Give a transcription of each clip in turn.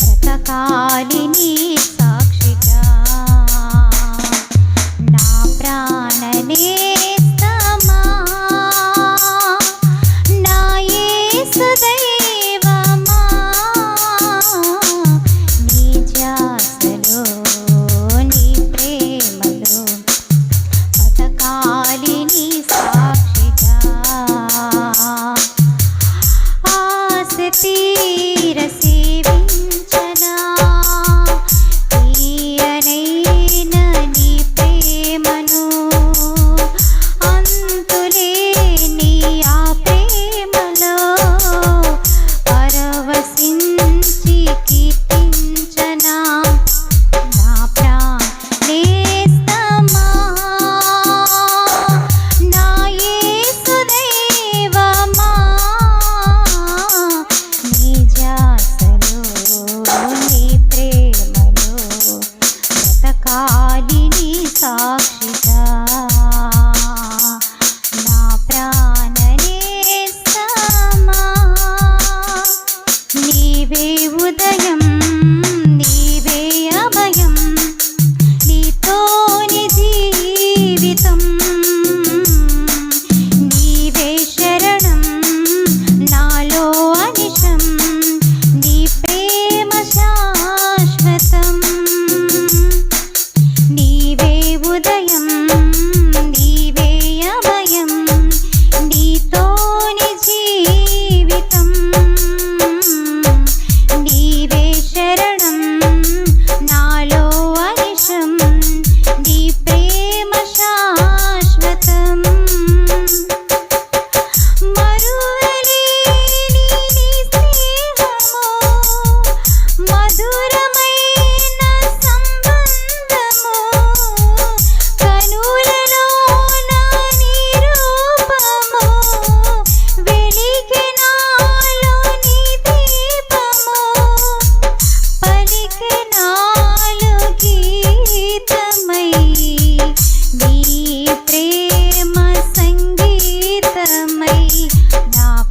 శతకాలిని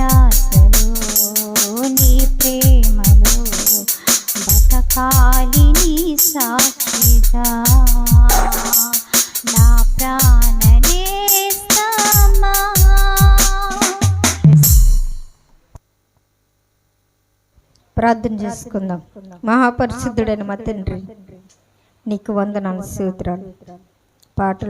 నీ నా ప్రార్థన చేసుకుందాం. మహాపరిశుద్ధుడైన మా తండ్రి నీకు వందనాలు సూత్రాలు పాటలు